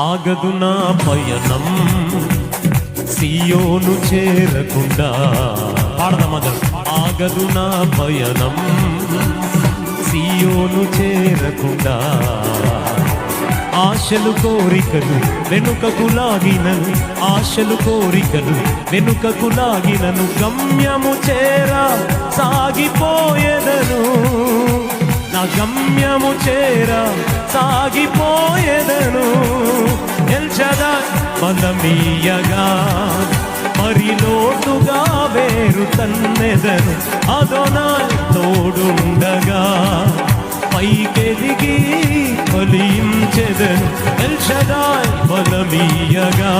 ఆగదు నా పయనం. సియోను చేరకుండా. పాడదాం ఆగదు నా పయనం. సియోను చేరకుండా. ఆశలు కోరికలు వెనుకకు లాగినను. ఆశలు కోరికలు వెనుకకు లాగినను. గమ్యము చేరా సాగిపోయేదను. నా గమ్యము చేరా సాగిపోయేదను. ఎల్చదా బలమీయగా మరి లోటుగా వేరు తన్నెదను. అదొనా తోడుండగా పైకెదిగి ఫలించెదను. ఎల్చదా బలమీయగా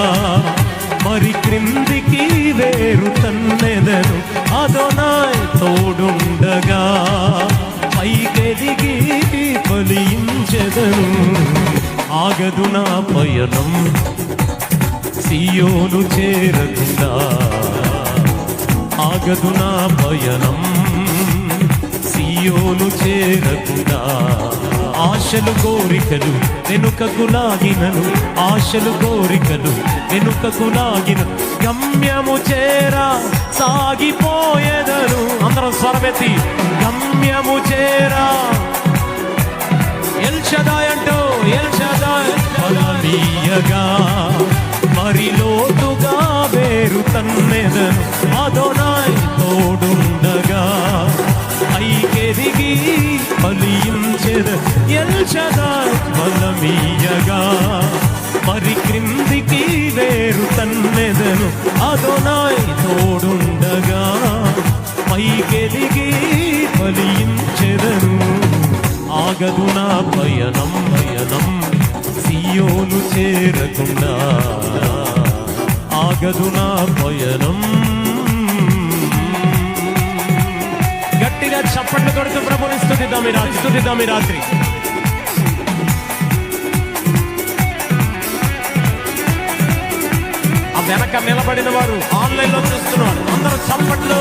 మరి క్రిందికి వేరు తన్నెదను. అదొనాయ్ తోడు ఆగదు నా పయనం. సియోను చేరకుండా. ఆగదు నా పయనం. సియోను చేరకుండా. ఆశలు కోరికలు వెనుకకు లాగినను. ఆశలు కోరికలు వెనుకకు లాగిన. గమ్యము చేరా సాగిపోయేదను. అందరం స్వరమెత్తి గమ్యము చేరా. ఎల్షదాయ్ అంటూ ఎల్షదాయ్. బలమీయగా మరి లోతుగా వేరు తన్నెదను అదోనాయ్ తోడుండగా. ఐకెదిగి ఫలించెద ఎల్చదా బలమీయగా. మరి క్రిందికి వేరు తన్నెదను అదోనాయ్ తోడుండగా. పైకెదిగి ఫలించెదను ఆగదు నా పయనం పయనం. సియోను చేరకుండా ఆగదు నా పయనం. గట్టిగా చప్పట్లు కొడుతూ ప్రభుని స్థుతిద్దాం ఈ రాత్రి స్థుతిద్దాం ఈ రాత్రి. ఆ వెనక నిలబడిన వారు ఆన్లైన్లో చూస్తున్నారు. అందరూ చప్పట్లు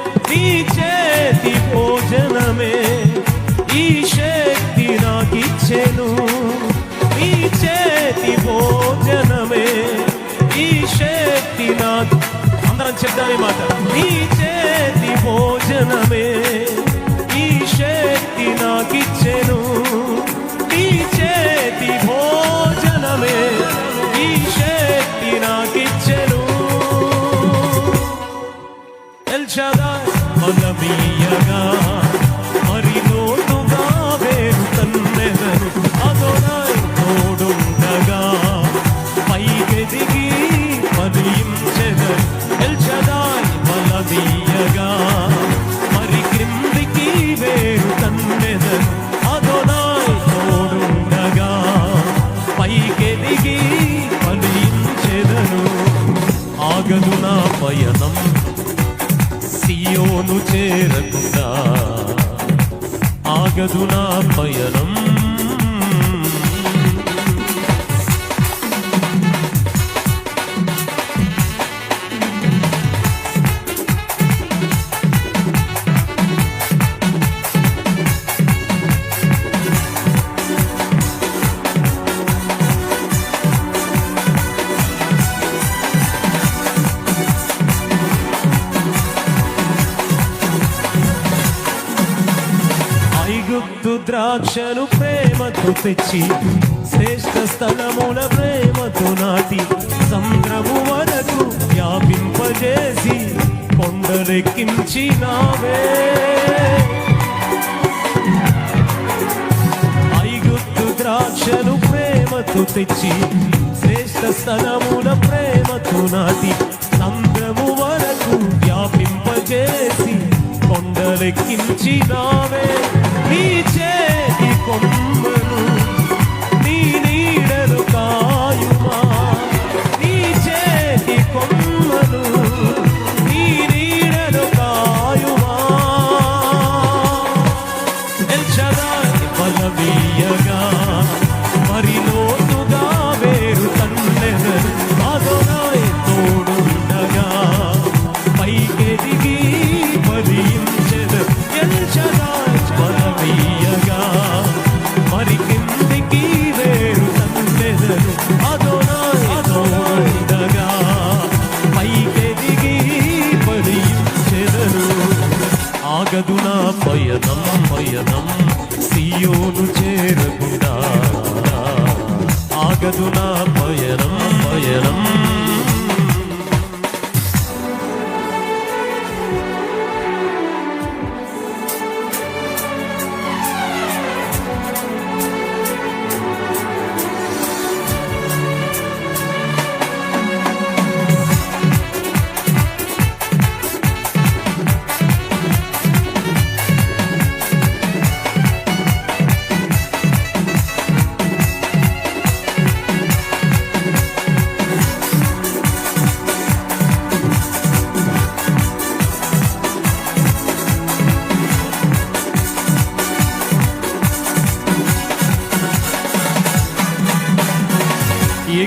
నీ చేతి భోజనమే ఈ శక్తి నాకిచ్చెను. నీ చేతి భోజనమే ఈ శక్తి నాకు అందరం చెప్తానే మాట. నీ చేతి భోజనమే సియోను చేరకుండా ఆగదు నా పయనం. ద్రాక్షను ప్రేమతో తెచ్చి శ్రేష్ట స్థలముల ప్రేమతో నాటి సంద్రము వరకు వ్యాపింపజేసి పొందరెక్కించినావే ఐగుత్తు ద్రాక్షను ప్రేమతో తెచ్చి శ్రేష్ట స్థలముల ప్రేమతో నాటి సంద్రము వరకు వ్యాపింపజేసి నడకించినావే నీ చేతి కొమ్మను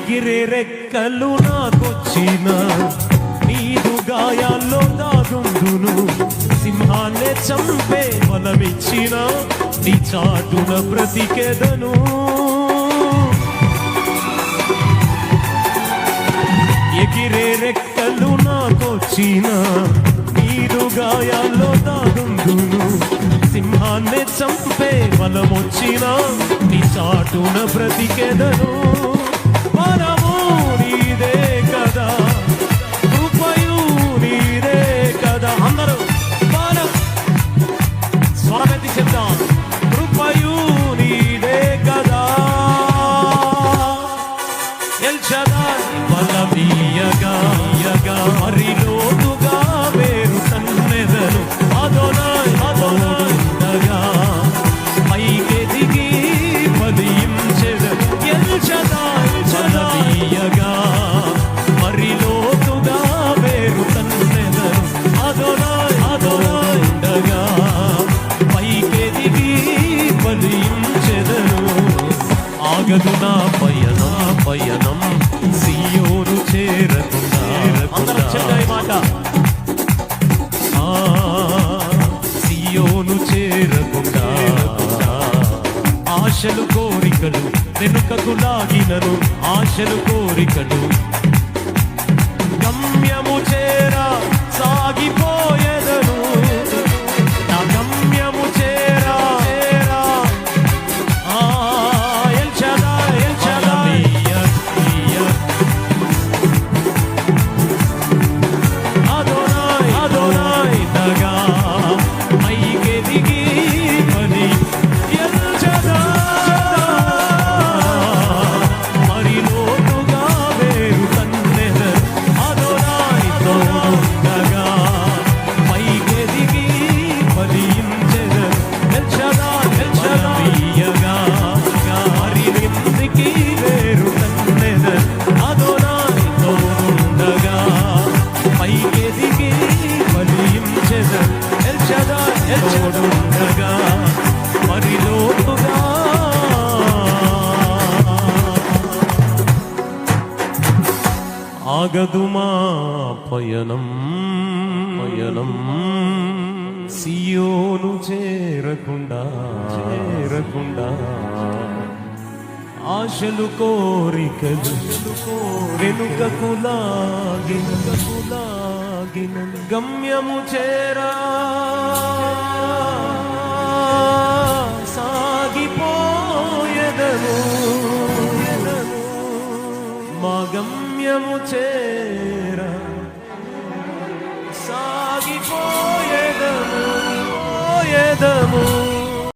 ఎగిరే రెక్కలు నాకొచ్చిన నీదు గాయాల్లో దాగుండును. సింహాన్ని చంపే బలమిచ్చిన నీ చాటున బ్రతికెదను. ఎగిరే రెక్కలు నాకొచ్చిన నీదు గాయాల్లో దాగుండును. సింహాన్ని చంపే బలమొచ్చిన నీ చాటున బ్రతికెదను. సాగదు నా పయనం? పయనం? సియోను చేరకుండా మాట. సియోను ఆశలు కోరికలు వెనుకకు లాగినను ఆశలు కోరికలు ఆగదు మా పయనం. పయనం. సియోను చేరకుండా. చేరకుండా. ఆశలు కోరికలు వెనుక లాగినకు గమ్యము చేరా. సాగిపోయదము మా గమ్యం గమ్యము చేర. సాగిపోయేదము పోయేదము.